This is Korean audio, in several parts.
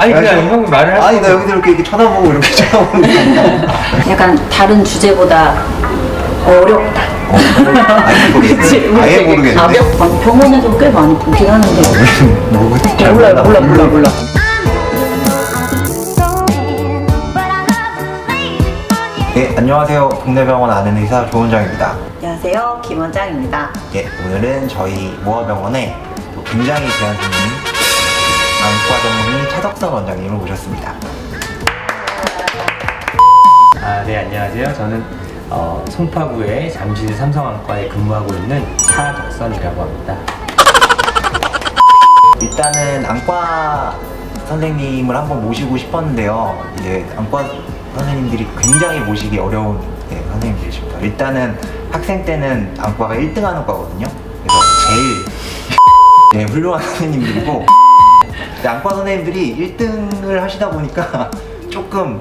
아니 그냥 형 말을 할 아니 나 여기서 이렇게, 이렇게 쳐다보고 이렇게 쳐다보는 거 약간 다른 주제보다 어렵다. 아예 모르겠네 아예 모르겠는데 가볍, 막 병원에서 꽤 많이 보긴 하는데. 모르겠 잘 몰라, 몰라, 몰라, 몰라. 네 안녕하세요 동네병원 아는 의사 조원장입니다 안녕하세요, 김원장입니다. 예, 오늘은 저희 모아병원에 또 굉장히 귀한 손님 안과 전문의 차덕선 원장님을 모셨습니다 아, 네, 안녕하세요. 저는 어, 송파구의 잠실 삼성안과에 근무하고 있는 차덕선이라고 합니다. 일단은 안과 선생님을 한번 모시고 싶었는데요. 이제 안과 선생님들이 굉장히 모시기 어려운 네, 선생님들이십니다. 일단은 학생 때는 안과가 1등 하는 과거든요. 그래서 제일 네, 훌륭한 선생님들이고 안과 선생님들이 1등을 하시다 보니까 조금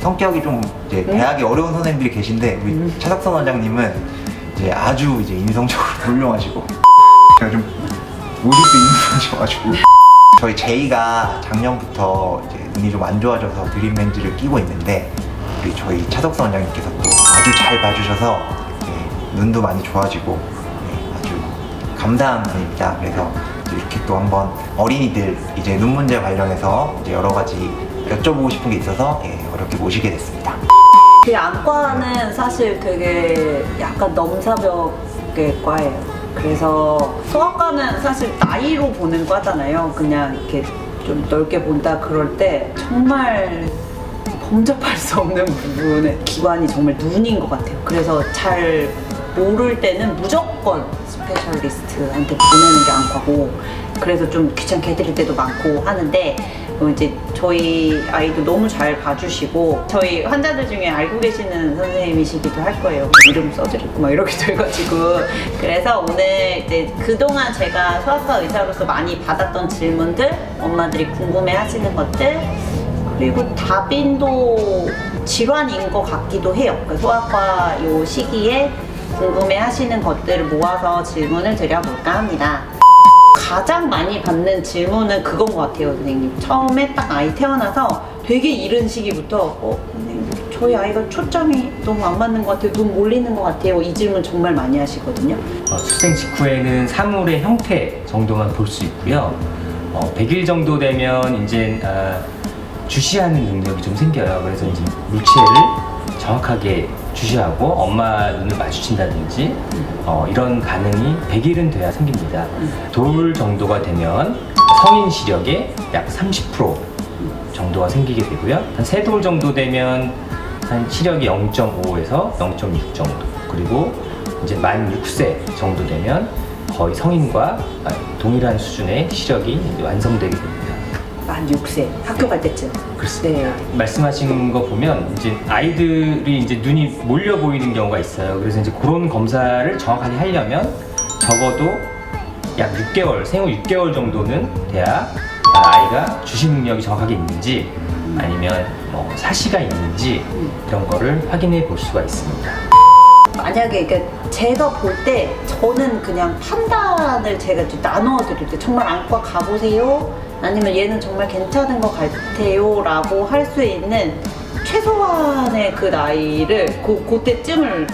성격이 좀 이제 대학이 어려운 선생님들이 계신데 우리 차석선 원장님은 이제 아주 이제 인성적으로 훌륭하시고 제가 좀수 있는 분이셔가지고 저희 제이가 작년부터 이제 눈이 좀 안 좋아져서 드림 렌즈를 끼고 있는데 우리 저희 차덕선 원장님께서 또 아주 잘 봐주셔서 네, 눈도 많이 좋아지고 네, 아주 감사한 분입니다. 그래서 이렇게 또 한번 어린이들 이제 눈 문제 관련해서 이제 여러 가지 여쭤보고 싶은 게 있어서 예, 어렵게 모시게 됐습니다. 그 안과는 사실 되게 약간 넘사벽의 과예요. 그래서 소아과는 사실 나이로 보는 과잖아요. 그냥 이렇게 좀 넓게 본다 그럴 때 정말 범접할 수 없는 부분의 기관이 정말 눈인 것 같아요. 그래서 잘 모를 때는 무조건 스페셜리스트한테 보내는 게 안과고 그래서 좀 귀찮게 해드릴 때도 많고 하는데 어, 이제 저희 아이도 너무 잘 봐주시고 저희 환자들 중에 알고 계시는 선생님이시기도 할 거예요. 이름 써드리고 막 이렇게 돼가지고 그래서 오늘 이제 그동안 제가 소아과 의사로서 많이 받았던 질문들 엄마들이 궁금해 하시는 것들 그리고 다빈도 질환인 것 같기도 해요. 그 소아과 요 시기에 궁금해 하시는 것들을 모아서 질문을 드려볼까 합니다. 가장 많이 받는 질문은 그건 것 같아요, 선생님. 처음에 딱 아이 태어나서 되게 이른 시기부터, 어, 선생님, 저희 아이가 초점이 너무 안 맞는 것 같아요. 눈 몰리는 것 같아요. 이 질문 정말 많이 하시거든요. 어, 출생 직후에는 사물의 형태 정도만 볼 수 있고요. 어, 100일 정도 되면 이제 아, 주시하는 능력이 좀 생겨요. 그래서 이제 물체를 정확하게 주시하고 엄마 눈을 마주친다든지 어, 이런 반응이 100일은 돼야 생깁니다. 돌 정도가 되면 성인 시력의 약 30% 정도가 생기게 되고요. 한 세 돌 정도 되면 한 시력이 0.5에서 0.6 정도. 그리고 이제 만 6세 정도 되면 거의 성인과 동일한 수준의 시력이 완성되게 됩니다. 만 6세 학교 갈 때쯤. 그렇습니다. 네. 말씀하신 거 보면 이제 아이들이 이제 눈이 몰려 보이는 경우가 있어요. 그래서 이제 그런 검사를 정확하게 하려면 적어도 약 6개월, 생후 6개월 정도는 돼야 아, 아이가 주시 능력이 정확하게 있는지 아니면 뭐 사시가 있는지 이런 거를 확인해 볼 수가 있습니다. 만약에 그러니까 제가 볼 때 저는 그냥 판단을 제가 이제 나눠 드릴 때 정말 안과 가보세요. 아니면 얘는 정말 괜찮은 것 같아요 라고 할 수 있는 최소한의 그 나이를 그, 그때쯤을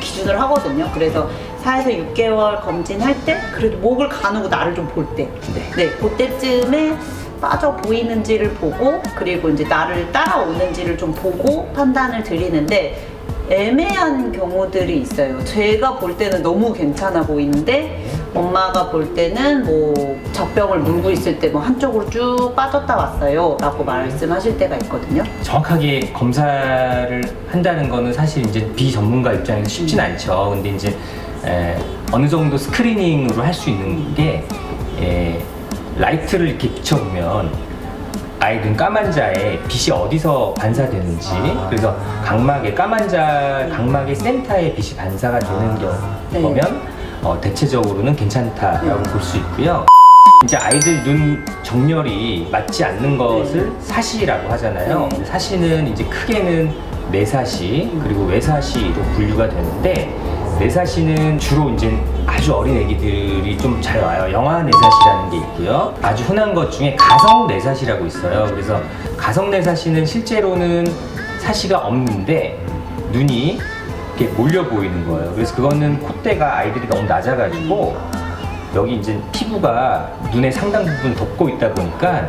기준을 하거든요. 그래서 4에서 6개월 검진할 때 그래도 목을 가누고 나를 좀 볼 때. 네. 네, 그때쯤에 빠져 보이는지를 보고 그리고 이제 나를 따라오는지를 좀 보고 판단을 드리는데 애매한 경우들이 있어요. 제가 볼 때는 너무 괜찮아 보이는데 엄마가 볼 때는 뭐 젖병을 물고 있을 때 뭐 한쪽으로 쭉 빠졌다 왔어요 라고 말씀하실 때가 있거든요. 정확하게 검사를 한다는 거는 사실 이제 비전문가 입장에서 쉽진 않죠. 근데 이제 에, 어느 정도 스크리닝으로 할 수 있는 게 에, 라이트를 이렇게 비춰보면 아이 눈 까만 자에 빛이 어디서 반사되는지 아. 그래서 각막의 까만 자 각막의 센터에 빛이 반사가 되는 아. 경우 네. 어, 대체적으로는 괜찮다라고 네. 볼수 있고요. 이제 아이들 눈 정렬이 맞지 않는 것을 사시라고 하잖아요. 네. 사시는 이제 크게는 내사시 그리고 외사시로 분류가 되는데 내사시는 주로 이제 아주 어린 애기들이 좀 잘 와요. 영아 내사시라는 게 있고요. 아주 흔한 것 중에 가성 내사시라고 있어요. 그래서 가성 내사시는 실제로는 사시가 없는데 눈이 이렇게 몰려 보이는 거예요. 그래서 그거는 콧대가 아이들이 너무 낮아가지고 여기 이제 피부가 눈의 상당 부분 덮고 있다 보니까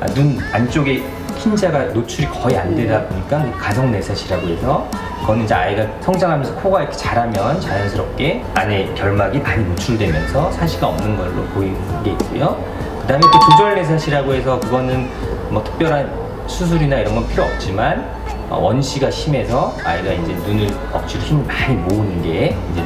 아, 눈 안쪽에 흰자가 노출이 거의 안 되다 보니까 가성 내사시라고 해서 그거는 이제 아이가 성장하면서 코가 이렇게 자라면 자연스럽게 안에 결막이 많이 노출되면서 사시가 없는 걸로 보이는 게 있고요. 그 다음에 또 조절 내사시라고 해서 그거는 뭐 특별한 수술이나 이런 건 필요 없지만 어, 원시가 심해서 아이가 이제 눈을 억지로 힘을 많이 모으는 게 이제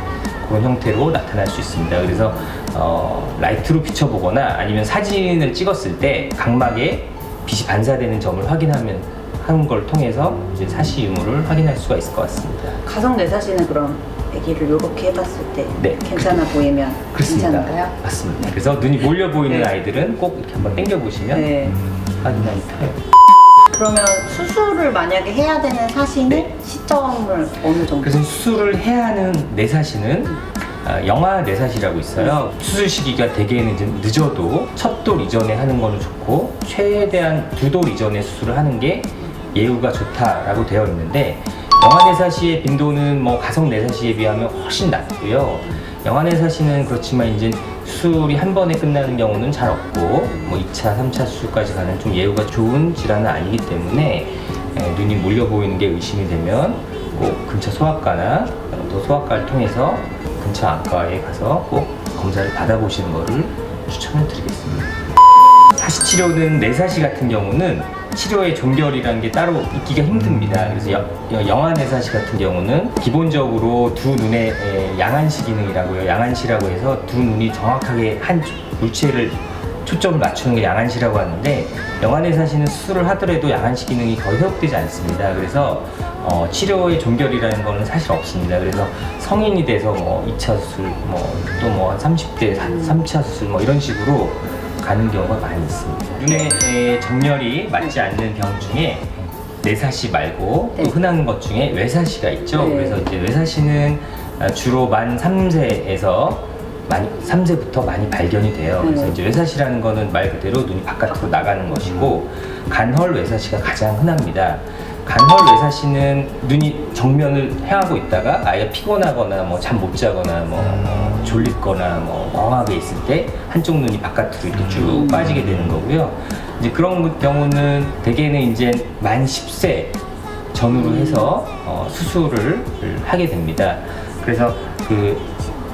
그런 형태로 나타날 수 있습니다. 그래서 어, 라이트로 비춰보거나 아니면 사진을 찍었을 때 각막에 빛이 반사되는 점을 확인하면 하는 걸 통해서 이제 사시 유무를 확인할 수가 있을 것 같습니다. 가성 내사시는 그럼 아기를 이렇게 해봤을 때 네. 괜찮아 보이면 그렇습니다. 괜찮을까요? 맞습니다. 그래서 눈이 몰려 보이는 네. 아이들은 꼭 이렇게 한번 당겨 보시면 네. 확인하기 편해요. 그러면 수술을 만약에 해야 되는 사시는 네. 시점을 어느 정도? 그래서 수술을 해야 하는 내사시는 아, 영아 내사시라고 있어요. 수술 시기가 대개는 이제 늦어도 첫 돌 이전에 하는 거는 좋고 최대한 두 돌 이전에 수술을 하는 게 예후가 좋다라고 되어 있는데 영아 내사시의 빈도는 뭐 가성 내사시에 비하면 훨씬 낮고요. 영아 내사시는 그렇지만 이제 수술이 한 번에 끝나는 경우는 잘 없고 뭐 2차, 3차 수술까지 가는 좀 예후가 좋은 질환은 아니기 때문에 에, 눈이 몰려 보이는 게 의심이 되면 꼭 근처 소아과나 또 소아과를 통해서 근처 안과에 가서 꼭 검사를 받아보시는 것을 추천을 드리겠습니다. 사시 치료는 내사시 같은 경우는 치료의 종결이라는 게 따로 있기가 힘듭니다. 그래서 여- 여- 영아 내사시 같은 경우는 기본적으로 두 눈의 에, 양안시 기능이라고요. 양안시라고 해서 두 눈이 정확하게 한 물체를 초점을 맞추는 게 양안시라고 하는데 영아 내사시는 수술을 하더라도 양안시 기능이 거의 회복되지 않습니다. 그래서 어, 치료의 종결이라는 거는 사실 없습니다. 그래서 성인이 돼서 뭐 2차 수술, 뭐 또 뭐 30대 3차 수술 뭐 이런 식으로 가는 경우가 많이 있습니다. 눈에 에, 정렬이 맞지 않는 병 중에 내사시 말고 또 네. 흔한 것 중에 외사시가 있죠. 네. 그래서 이제 외사시는 아, 주로 만 3세에서 많이 3세부터 많이 발견이 돼요. 그래서 네. 이제 외사시라는 거는 말 그대로 눈이 바깥으로 나가는 것이고 간헐 외사시가 가장 흔합니다. 간헐 외사시는 눈이 정면을 향하고 있다가 아이가 피곤하거나 뭐 잠 못 자거나 뭐 어, 졸립거나 뭐 멍하게 있을 때 한쪽 눈이 바깥으로 이렇게 쭉 빠지게 되는 거고요. 이제 그런 경우는 대개는 이제 만 10세 전후로 해서 어, 수술을 하게 됩니다. 그래서 그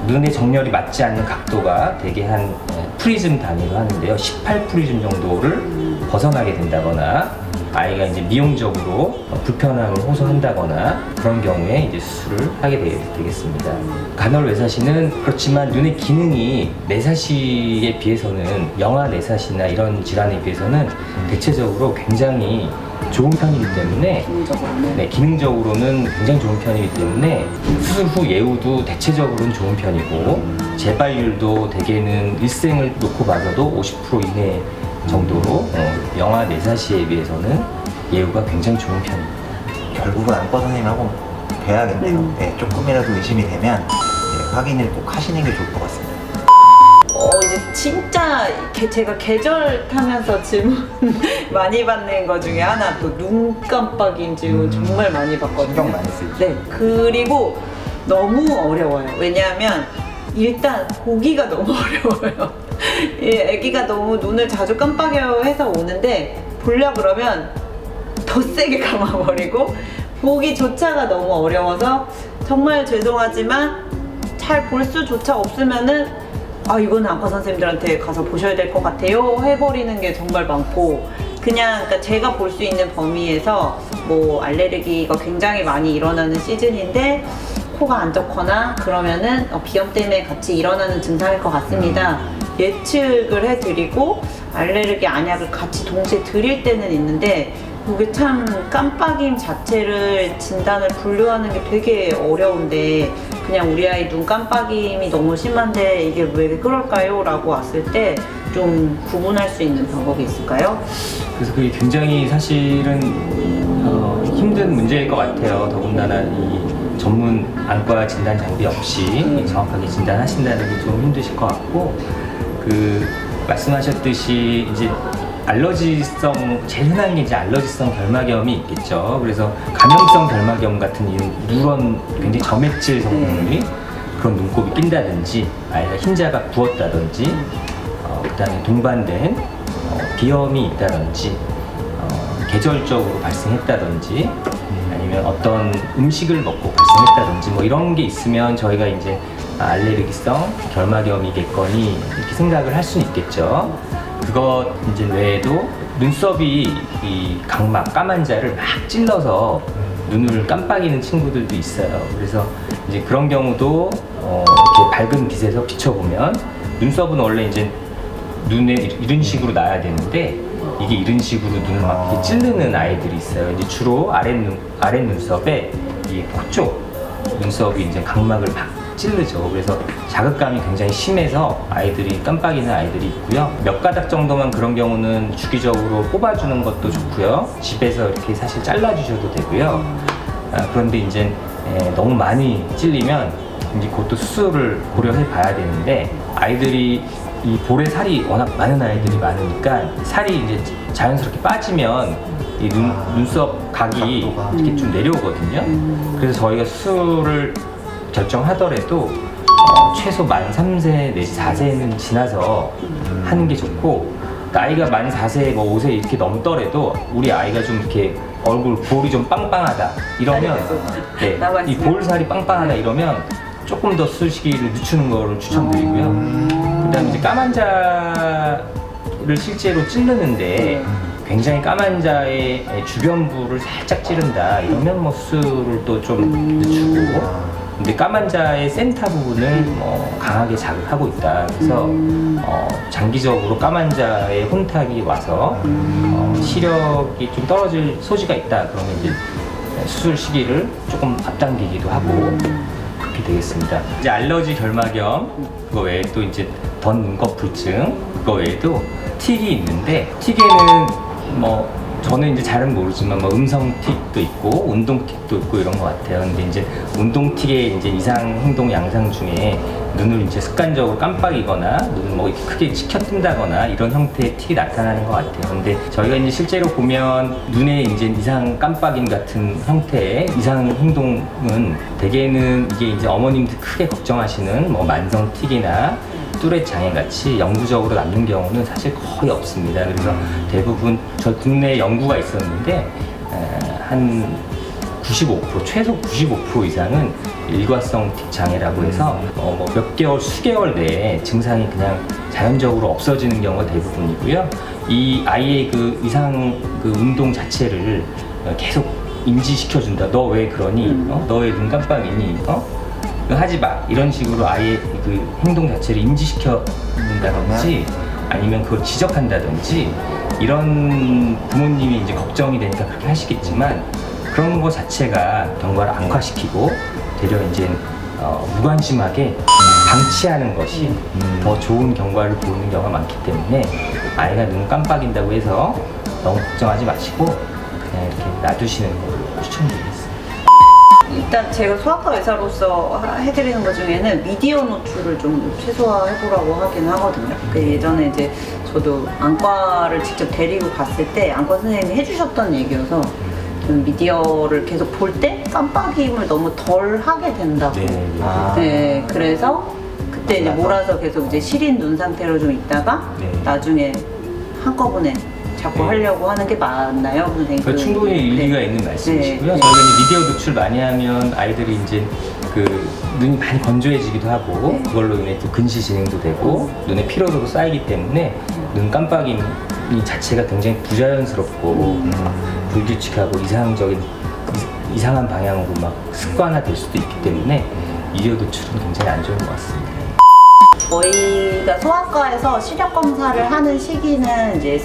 눈의 정렬이 맞지 않는 각도가 대개 한 에, 프리즘 단위로 하는데요. 18 프리즘 정도를 벗어나게 된다거나 아이가 이제 미용적으로 어, 불편함을 호소한다거나 그런 경우에 이제 수술을 하게 되, 되겠습니다. 간헐 외사시는 그렇지만 눈의 기능이 내사시에 비해서는 영아 내사시나 이런 질환에 비해서는 대체적으로 굉장히 좋은 편이기 때문에 기능적으로는 네, 기능적으로는 굉장히 좋은 편이기 때문에 수술 후 예후도 대체적으로는 좋은 편이고 재발률도 대개는 일생을 놓고 봐서도 50% 이내 정도로 어, 영아 내사시에 비해서는 예후가 굉장히 좋은 편입니다. 결국은 안과 선생님하고 뵈야겠네요. 음. 네, 조금이라도 의심이 되면 네, 확인을 꼭 하시는 게 좋을 것 같습니다. 진짜 게- 제가 계절 타면서 질문 많이 받는 것 중에 하나 또 눈 깜빡임 질문 음. 정말 많이 받거든요. 신경 많이 쓰이죠. 네 그리고 너무 어려워요. 왜냐하면 일단 보기가 너무 어려워요. 이 아기가 너무 눈을 자주 깜빡여요 해서 오는데 보려 그러면 더 세게 감아버리고 보기조차가 너무 어려워서 정말 죄송하지만 잘 볼 수조차 없으면은 아 이거는 안과 선생님들한테 가서 보셔야 될 것 같아요 해버리는 게 정말 많고 그냥 그러니까 제가 볼 수 있는 범위에서 뭐 알레르기가 굉장히 많이 일어나는 시즌인데 코가 안 좋거나 그러면은 어, 비염 때문에 같이 일어나는 증상일 것 같습니다. 예측을 해드리고 알레르기 안약을 같이 동시에 드릴 때는 있는데 그게 참 깜빡임 자체를 진단을 분류하는 게 되게 어려운데 그냥 우리 아이 눈 깜빡임이 너무 심한데 이게 왜 그럴까요? 라고 왔을 때 좀 구분할 수 있는 방법이 있을까요? 그래서 그게 굉장히 사실은 어, 힘든 문제일 것 같아요. 더군다나 이 전문 안과 진단 장비 없이 정확하게 진단하신다는 게 좀 힘드실 것 같고 그 말씀하셨듯이 이제 알러지성 제일 흔한 게 이제 알러지성 결막염이 있겠죠. 그래서 감염성 결막염 같은 이 누런 굉장히 점액질 성분이 그런 눈곱이 낀다든지 아이가 흰자가 부었다든지 어, 그다음에 동반된 어, 비염이 있다든지 어, 계절적으로 발생했다든지 아니면 어떤 음식을 먹고 발생했다든지 뭐 이런 게 있으면 저희가 이제 아, 알레르기성 결막염이겠거니 이렇게 생각을 할 수는 있겠죠. 그것 이제 외에도 눈썹이 이 각막 까만 자를 막 찔러서 눈을 깜빡이는 친구들도 있어요. 그래서 이제 그런 경우도 어, 이렇게 밝은 빛에서 비춰보면 눈썹은 원래 이제 눈에 이- 이런 식으로 나야 되는데 이게 이런 식으로 눈을 막 이렇게 찌르는 아이들이 있어요. 이제 주로 아랫 눈 아랫 눈썹에 이 코 쪽 눈썹이 이제 각막을 막 찌르죠. 그래서 자극감이 굉장히 심해서 아이들이 깜빡이는 아이들이 있고요. 몇 가닥 정도만 그런 경우는 주기적으로 뽑아주는 것도 좋고요. 집에서 이렇게 사실 잘라주셔도 되고요. 아, 그런데 이제 에, 너무 많이 찔리면 이제 그것도 수술을 고려해 봐야 되는데 아이들이 이 볼에 살이 워낙 많은 아이들이 많으니까 살이 이제 자연스럽게 빠지면 이 눈, 눈썹 각이. 이렇게 좀 내려오거든요. 그래서 저희가 수술을 결정하더라도 어, 최소 만 3세 내지 4세는 지나서 하는 게 좋고 나이가 만 4세 뭐 5세 이렇게 넘더라도 우리 아이가 좀 이렇게 얼굴 볼이 좀 빵빵하다 이러면 네, 나와 이 있으면. 볼살이 빵빵하다 이러면 조금 더 수술 시기를 늦추는 거를 추천드리고요. 그다음에 이제 까만 자를 실제로 찌르는데 굉장히 까만 자의 주변부를 살짝 찌른다 이러면 뭐 수술을 또 좀 늦추고 근데 까만 자의 센터 부분을 뭐 강하게 자극하고 있다. 그래서 어, 장기적으로 까만 자의 혼탁이 와서 어, 시력이 좀 떨어질 소지가 있다. 그러면 이제 수술 시기를 조금 앞당기기도 하고 그렇게 되겠습니다. 이제 알러지 결막염 그거 외에 또 이제 던 눈꺼풀증 그거 외에도 틱이 있는데 틱에는 뭐 저는 이제 잘은 모르지만 뭐 음성 틱도 있고 운동 틱도 있고 이런 것 같아요. 근데 이제 운동 틱의 이제 이상 행동 양상 중에 눈을 이제 습관적으로 깜빡이거나 눈을 뭐 크게 치켜 뜬다거나 이런 형태의 틱이 나타나는 것 같아요. 근데 저희가 이제 실제로 보면 눈에 이제 이상 깜빡임 같은 형태의 이상 행동은 대개는 이게 이제 어머님들 크게 걱정하시는 뭐 만성 틱이나 뚜렛 장애 같이 영구적으로 남는 경우는 사실 거의 없습니다. 그래서 대부분 저 국내 연구가 있었는데 에, 한 95% 최소 95% 이상은 일과성 틱 장애라고 해서 어, 뭐 몇 개월 수개월 내에 증상이 그냥 자연적으로 없어지는 경우가 대부분이고요. 이 아이의 그 이상 그 운동 자체를 어, 계속 인지시켜 준다. 너 왜 그러니? 어? 너왜 눈 깜빡이니? 어? 하지 마. 이런 식으로 아이의 그 행동 자체를 인지시켜 준다든지 아니면 그걸 지적한다든지 이런 부모님이 이제 걱정이 되니까 그렇게 하시겠지만 그런 거 자체가 경과를 악화시키고 되려 이제 어, 무관심하게 방치하는 것이 더 좋은 경과를 보이는 경우가 많기 때문에 아이가 눈 깜빡인다고 해서 너무 걱정하지 마시고 그냥 이렇게 놔두시는 걸 추천드리겠습니다. 일단 제가 소아과 의사로서 하- 해드리는 것 중에는 미디어 노출을 좀 최소화해보라고 하긴 하거든요. 그 예전에 이제 저도 안과를 직접 데리고 갔을 때 안과 선생님이 해주셨던 얘기여서 좀 미디어를 계속 볼 때 깜빡임을 너무 덜 하게 된다고. 네, 네. 아. 네, 그래서 그때 이제 몰아서 계속 이제 시린 눈 상태로 좀 있다가 네. 나중에 한꺼번에 자꾸 네. 하려고 하는 게 맞나요, 선생님? 그 충분히 네. 일리가 있는 말씀이시고요. 네. 저희가 이제 미디어 노출 많이 하면 아이들이 이제 그 눈이 많이 건조해지기도 하고 네. 그걸로 인해 또 근시 진행도 되고 눈에 피로도도 쌓이기 때문에 눈 깜빡임 이 자체가 굉장히 부자연스럽고 음. 불규칙하고 이상적인 이- 이상한 방향으로 막 습관화될 수도 있기 때문에 미디어 노출은 굉장히 안 좋은 것 같습니다. 저희가 소아과에서 시력 검사를 하는 시기는 이제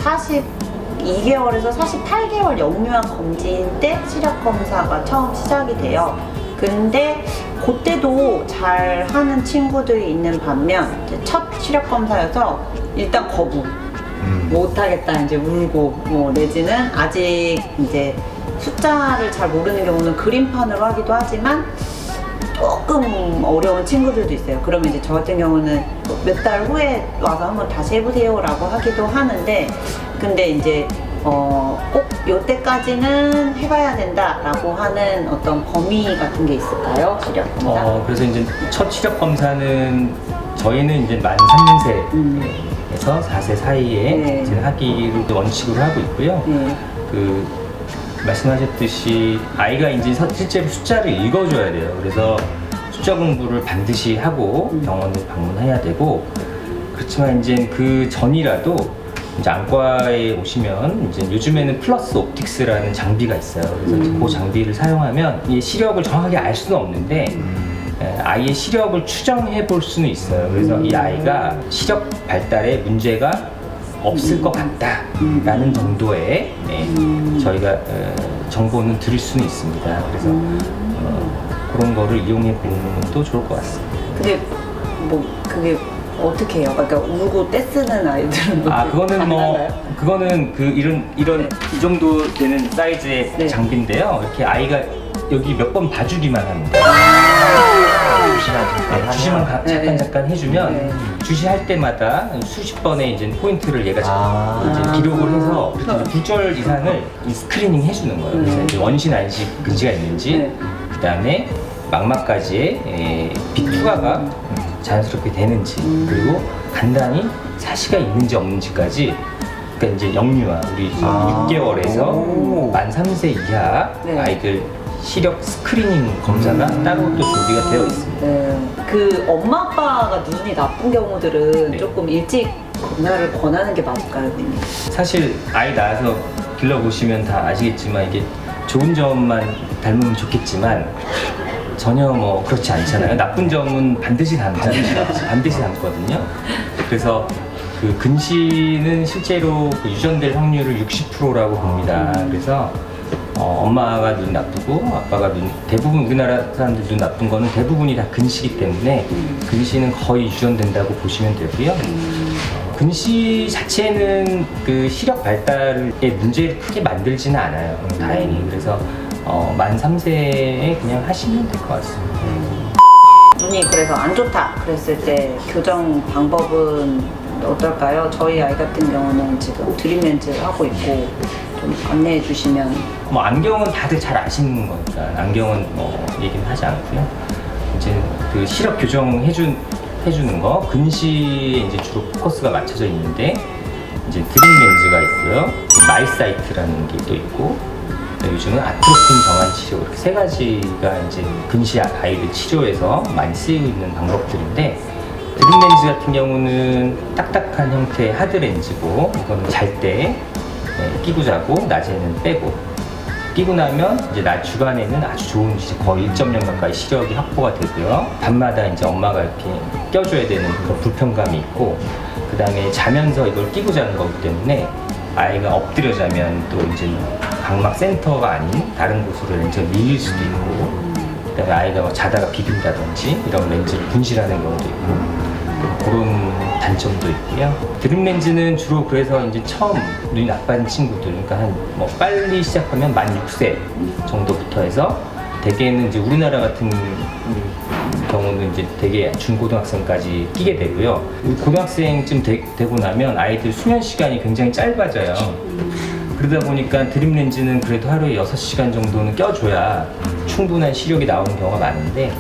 42개월에서 48개월 영유아 검진 때 시력 검사가 처음 시작이 돼요. 근데 그때도 잘 하는 친구들이 있는 반면 이제 첫 시력 검사여서 일단 거부. 음. 못하겠다 이제 울고 뭐 내지는 아직 이제 숫자를 잘 모르는 경우는 그림판으로 하기도 하지만 조금 어려운 친구들도 있어요. 그러면 이제 저 같은 경우는 몇 달 후에 와서 한번 다시 해보세요라고 하기도 하는데 근데 이제 어, 꼭 요때까지는 해봐야 된다라고 하는 어떤 범위 같은 게 있을까요? 시력 검사? 어, 그래서 이제 첫 시력 검사는 저희는 이제 만 3세에서 음. 4세 사이에 네. 이제 하기를 원칙으로 하고 있고요. 네. 그 말씀하셨듯이 아이가 이제 서- 실제로 숫자를 읽어줘야 돼요. 그래서 숫자 공부를 반드시 하고 음. 병원을 방문해야 되고 그렇지만 이제 그 전이라도 이제 안과에 오시면 이제 요즘에는 플러스 옵틱스라는 장비가 있어요. 그래서 음. 그 장비를 사용하면 이 시력을 정확하게 알 수는 없는데 에, 아이의 시력을 추정해 볼 수는 있어요. 그래서 이 아이가 시력 발달에 문제가 없을 것 같다라는 정도의 예, 음. 저희가 에, 정보는 드릴 수는 있습니다. 그래서 어, 그런 거를 이용해 보는 것도 좋을 것 같습니다. 근데 뭐 그게 어떻게 해요? 그러니까 울고 떼쓰는 아이들은 뭐아 그거는 뭐? 그거는 그 이런 이런 이 정도 되는 사이즈의 네. 장비인데요. 이렇게 아이가 여기 몇 번 봐주기만 합니다. 주시만 가- 네, 잠깐 네. 잠깐 해주면 네. 주시할 때마다 수십 번의 이제 포인트를 얘가 아. 이제 기록을 해서 이제 굴절 이상을 이 스크리닝 해주는 거예요. 그래서 네. 이제 원신 안식 근시가 있는지 네. 그 다음에 막막까지의 에, 빛 투과가 자연스럽게 되는지 음. 그리고 간단히 사시가 있는지 없는지까지 그러니까 이제 영유아 우리 아. 6개월에서 오. 만 3세 이하 네. 아이들 시력 스크리닝 검사가 음. 따로 또 준비가 되어 있습니다. 네. 그 엄마 아빠가 눈이 나쁜 경우들은 네. 조금 일찍 검사를 권하는 게 맞을까요, 선생님? 사실 아이 낳아서 길러보시면 다 아시겠지만 이게 좋은 점만 닮으면 좋겠지만 전혀 뭐 그렇지 않잖아요. 나쁜 점은 반드시 닮잖아요. 반드시 닮거든요. 그래서 그 근시는 실제로 그 유전될 확률을 60%라고 봅니다. 그래서 어, 엄마가 눈 나쁘고 아빠가 눈 대부분 우리나라 사람들 눈 나쁜 거는 대부분이 다 근시기 때문에 근시는 거의 유전된다고 보시면 되고요. 근시 자체는 그 시력 발달에 문제를 크게 만들지는 않아요. 다행히. 그래서 어, 만 3세에 그냥 하시면 될 것 같습니다. 눈이 그래서 안 좋다 그랬을 때 교정 방법은 어떨까요? 저희 아이 같은 경우는 지금 드림 렌즈를 하고 있고 좀 안내해 주시면 뭐 안경은 다들 잘 아시는 거니까 안경은 뭐 얘기는 하지 않고요. 이제 그 시력 교정 해준 해주는 거 근시에 이제 주로 포커스가 맞춰져 있는데 이제 드림 렌즈가 있고요. 마이사이트라는 게 또 있고 요즘은 아트로핀 정환 치료 이렇게 세 가지가 이제 근시 아이들 치료에서 많이 쓰이고 있는 방법들인데 드림 렌즈 같은 경우는 딱딱한 형태의 하드 렌즈고 이거는 잘때 끼고 자고 낮에는 빼고 끼고 나면 이제 낮 주간에는 아주 좋은 이제 거의 1.0 가까이 시력이 확보가 되고요. 밤마다 이제 엄마가 이렇게 껴줘야 되는 그런 불편감이 있고 그 다음에 자면서 이걸 끼고 자는 거기 때문에 아이가 엎드려 자면 또 이제 각막 센터가 아닌 다른 곳으로 렌즈가 밀릴 수도 있고 그다음에 아이가 뭐 자다가 비빈다든지 이런 렌즈를 분실하는 경우도 있고 그런 단점도 있고요. 드림 렌즈는 주로 그래서 이제 처음 눈이 나빠진 친구들, 그러니까 한 뭐 빨리 시작하면 만 6세 정도부터 해서 대개는 이제 우리나라 같은 경우는 이제 되게 중고등학생까지 끼게 되고요. 고등학생쯤 되, 고 나면 아이들 수면 시간이 굉장히 짧아져요. 그러다 보니까 드림 렌즈는 그래도 하루에 6시간 정도는 껴줘야 충분한 시력이 나오는 경우가 많은데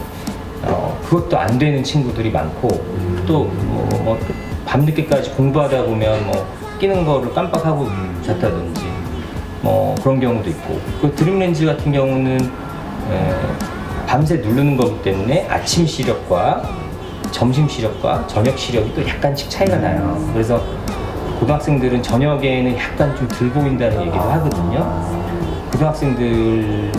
어, 그것도 안 되는 친구들이 많고 또 뭐, 뭐 밤늦게까지 공부하다 보면 뭐 끼는 거를 깜빡하고 잤다든지 뭐 그런 경우도 있고 그 드림 렌즈 같은 경우는 에, 밤새 누르는 거기 때문에 아침 시력과 점심 시력과 저녁 시력이 또 약간씩 차이가 나요. 그래서 고등학생들은 저녁에는 약간 좀 덜 보인다는 얘기도 하거든요. 고등학생들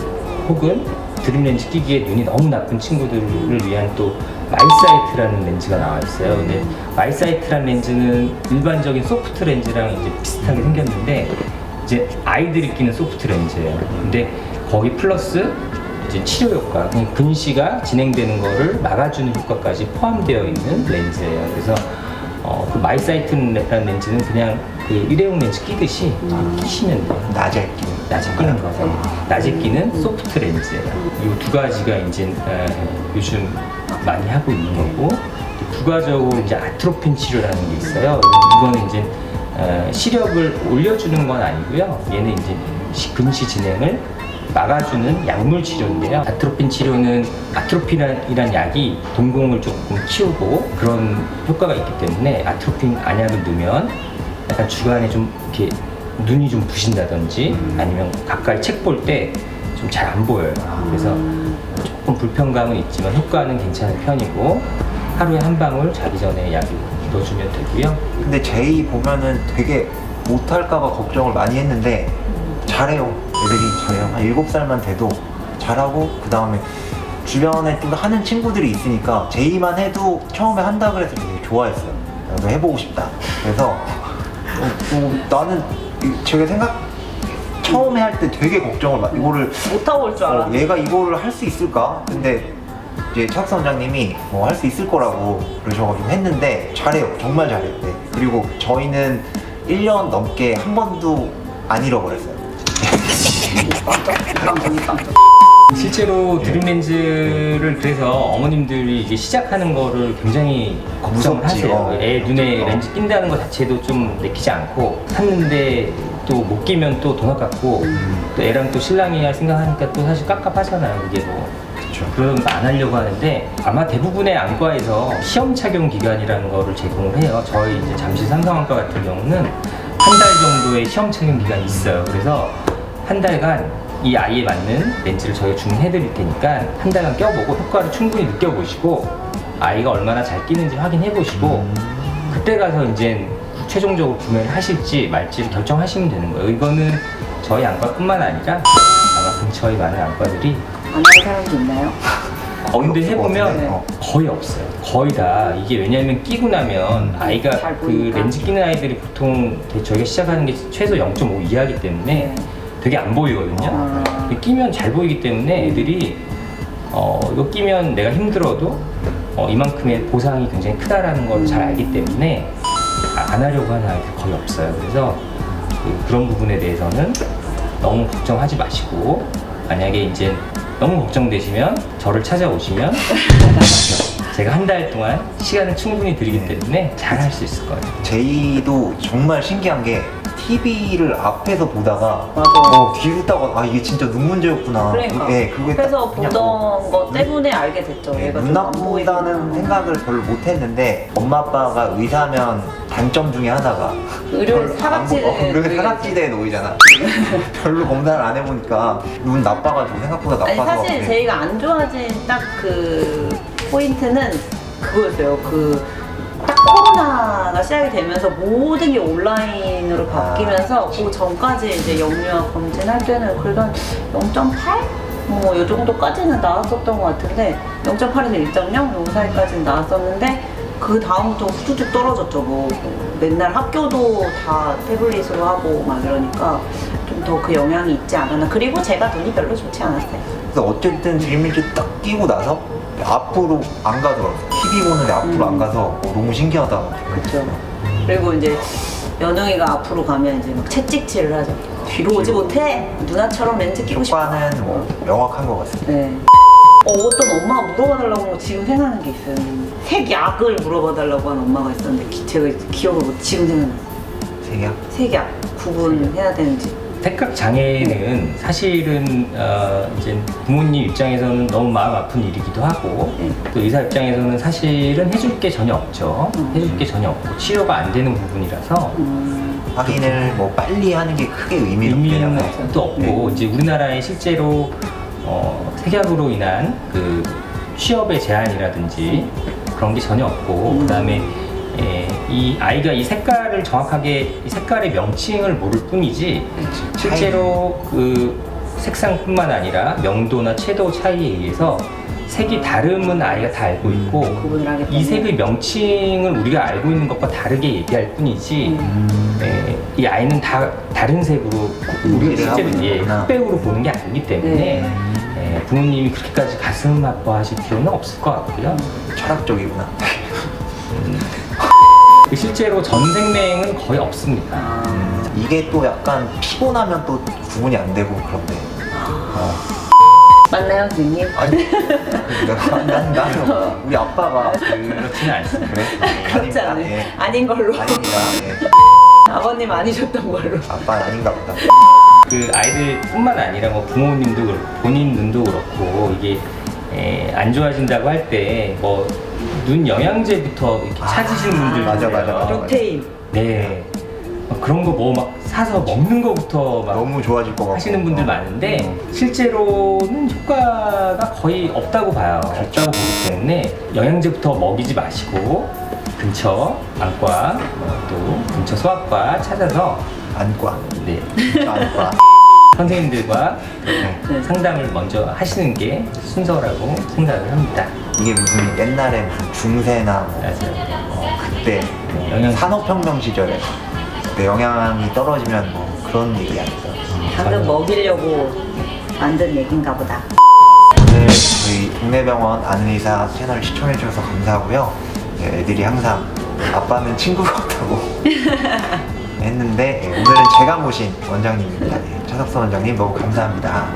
혹은 드림 렌즈 끼기에 눈이 너무 나쁜 친구들을 위한 또 마이사이트라는 렌즈가 나와 있어요. 근데 마이사이트라는 렌즈는 일반적인 소프트 렌즈랑 이제 비슷하게 생겼는데 이제 아이들이 끼는 소프트 렌즈예요. 근데 거기 플러스 이제 치료 효과, 근시가 진행되는 거를 막아주는 효과까지 포함되어 있는 렌즈예요. 그래서 어, 그 마이사이트라는 렌즈는 그냥 그 일회용 렌즈 끼듯이 끼시면 돼요. 낮에 끼는 낮에 끼는 거죠. 낮에 끼는 소프트 렌즈예요. 이두 가지가 이제 에, 요즘 많이 하고 있는 거고 또 부가적으로 이제 아트로핀 치료라는 게 있어요. 이거는 이제 에, 시력을 올려주는 건 아니고요. 얘는 이제 시- 근시 진행을 막아주는 약물 치료인데요. 아트로핀 치료는 아트로핀이라는 약이 동공을 조금 키우고 그런 효과가 있기 때문에 아트로핀 안약을 넣으면 약간 주간에 좀 이렇게 눈이 좀 부신다든지 아니면 가까이 책 볼 때 좀 잘 안 보여요. 그래서 조금 불편감은 있지만 효과는 괜찮은 편이고 하루에 한 방울 자기 전에 약을 넣어주면 되고요. 근데 제이 보면은 되게 못할까봐 걱정을 많이 했는데 잘해요. 애들이 잘해요. 한 7살만 돼도 잘하고 그 다음에 주변에 좀 하는 친구들이 있으니까 제이만 해도 처음에 한다 그래서 되게 좋아했어요. 나도 해보고 싶다. 그래서 어, 어, 나는 이- 제가 생각 처음에 할 때 되게 걱정을 많이 이거를 못하고 올줄 어, 알았는데. 얘가 이거를 할 수 있을까? 근데 이제 차 선장님이 뭐 할 수 있을 거라고 그러셔가지고 했는데 잘해요. 정말 잘해요. 네. 그리고 저희는 1년 넘게 한 번도 안 잃어버렸어요. 실제로 드림 렌즈를 그래서 어머님들이 이제 시작하는 거를 굉장히 걱정을 무섭지, 하세요. 어. 애 눈에 어. 렌즈 낀다는 것 자체도 좀 내키지 않고 샀는데 또 못 끼면 또 돈 아깝고 또 애랑 또 신랑이 할 생각하니까 또 사실 깝깝하잖아요. 이게 뭐 그렇죠. 그러면 안 하려고 하는데 아마 대부분의 안과에서 시험 착용 기간이라는 거를 제공을 해요. 저희 이제 잠실 삼성안과 같은 경우는 한 달 정도의 시험 착용 기간이 있어요. 그래서 한 달간 이 아이에 맞는 렌즈를 저희가 주문해 드릴 테니까 한 달간 껴보고 효과를 충분히 느껴보시고 아이가 얼마나 잘 끼는지 확인해 보시고 그때 가서 이제 최종적으로 구매를 하실지 말지를 결정하시면 되는 거예요. 이거는 저희 안과뿐만 아니라 아마 근처의 많은 안과들이 안 하는 사람도 있나요? 어, 근데 해보면? 어. 거의 없어요. 거의 다 이게 왜냐면 끼고 나면 아이가 잘 그 보이니까. 렌즈 끼는 아이들이 보통 저희가 시작하는 게 최소 0.5 이하기 때문에 네. 되게 안 보이거든요. 아. 근데 끼면 잘 보이기 때문에 애들이 어, 이거 끼면 내가 힘들어도 어, 이만큼의 보상이 굉장히 크다라는 걸 잘 알기 때문에 아- 안 하려고 하는 아이들 거의 없어요. 그래서 그, 그런 부분에 대해서는 너무 걱정하지 마시고 만약에 이제 너무 걱정되시면 저를 찾아오시면 제가 한 달 동안 시간을 충분히 드리기 때문에 잘 할 수 있을 거예요. 제이도 정말 신기한 게 TV를 앞에서 보다가 맞아. 어, 뒤로 따고 아 이게 진짜 눈 문제였구나. 그러니까. 네, 그게 딱 그래서 그냥 보던 뭐 거 때문에 알게 됐죠. 네, 얘가 눈 좀안 보이구나. 나쁘다는 생각을 별로 못 했는데 엄마 아빠가 의사면 단점 중에 하나가 의료인 별로 사각지대에 어, 놓이겠지. 사각지대에 놓이잖아 별로 검사를 안 해보니까 눈 나빠가지고 생각보다 아니 나빠서 사실 네. 제이가 안 좋아진 딱 그 포인트는 그거였어요. 그딱 코로나가 시작이 되면서 모든 게 온라인으로 바뀌면서 그 전까지 이제 영유아 검진할 때는 그래도 한 0.8? 뭐, 이 정도까지는 나왔었던 것 같은데, 0.8에서 1.0? 요 사이까지는 나왔었는데, 그 다음부터 후두둑 떨어졌죠. 뭐, 맨날 학교도 다 태블릿으로 하고 막 이러니까, 좀 더 그 영향이 있지 않았나. 그리고 제가 눈이 별로 좋지 않았어요. 그래서 어쨌든 드림일즈 딱 끼고 나서 앞으로 안 가더라고요 TV 보는데 앞으로 안 가서 어, 너무 신기하다 그렇죠. 그리고 이제 연웅이가 앞으로 가면 이제 막 채찍질을 하죠. 뒤로 오지 못해. 누나처럼 렌즈 끼고 싶어. 효과는 뭐 명확한 것 같습니다 네. 어, 어떤 엄마가 물어봐달라고 거 지금 생각나는 게 있어요. 색약을 물어봐달라고 하는 엄마가 있었는데 기, 제가 기억을 못 지금 생각나요. 세계야 색약 구분해야 되는지. 색각 장애는 사실은 어, 이제 부모님 입장에서는 너무 마음 아픈 일이기도 하고 네. 또 의사 입장에서는 사실은 해줄 게 전혀 없죠. 음. 해줄 게 전혀 없고 치료가 안 되는 부분이라서 음, 확인을 뭐 빨리 하는 게 크게 의미는 의미는 없잖아요 또 없고 이제 우리나라에 실제로 어, 색약으로 인한 그 취업의 제한이라든지 그런 게 전혀 없고 음. 그다음에 에, 이 아이가 이 색깔을 정확하게 이 색깔의 명칭을 모를 뿐이지 실제로 그 색상뿐만 아니라 명도나 채도 차이에 의해서 색이 다름은 아이가 다 알고 있고 구분을 하기 때문에. 이 색의 명칭을 우리가 알고 있는 것과 다르게 얘기할 뿐이지 음. 예, 이 아이는 다 다른 색으로 우리가 이해를 하고 실제로 예. 흑백으로 보는 게 아니기 때문에 네. 예, 부모님이 그렇게까지 가슴 아파하실 필요는 없을 것 같고요. 철학적이구나 그 실제로 전생맹은 거의 없습니다. 아, 이게 또 약간 피곤하면 또 구분이 안 되고 그런데 어. 맞나요, 선생님? 아니 내가 난 나는 우리 아빠가 그렇지는 않습니다. 그래 그렇지 아닙니다. 않아요. 예. 아닌 걸로. 아닙니다. 예. 아버님 아니셨던 걸로. 아빠는 아닌가 보다. 그 아이들뿐만 아니라 뭐 부모님도 그렇고 본인 눈도 그렇고 이게 에, 안 좋아진다고 할 때 뭐 눈 영양제부터 이렇게 아, 찾으시는 분들 맞아. 맞아, 맞아. 루테인. 네. 막 그런 거 뭐 막 사서 먹는 거부터 막 너무 좋아질 것 같고 하시는 분들 어. 많은데 음. 실제로는 효과가 거의 없다고 봐요. 그렇죠. 없다고 보기 때문에 영양제부터 먹이지 마시고 근처 안과 뭐또 근처 소아과 찾아서 안과 네, 안과 선생님들과 네. 네. 상담을 먼저 하시는 게 순서라고 생각을 합니다. 이게 무슨 옛날에 무슨 중세나 뭐 맞아요. 어, 그때 뭐 영양- 산업혁명 시절에 그때 영양이 떨어지면 뭐 그런 얘기 아닐까 방금 먹이려고 만든 얘긴가 보다. 오늘 저희 동네병원 아는 의사 채널 시청해 주셔서 감사하고요. 네, 애들이 항상 아빠는 친구 같다고 했는데 예, 오늘은 제가 모신 원장님입니다. 예, 차석선 원장님 너무 감사합니다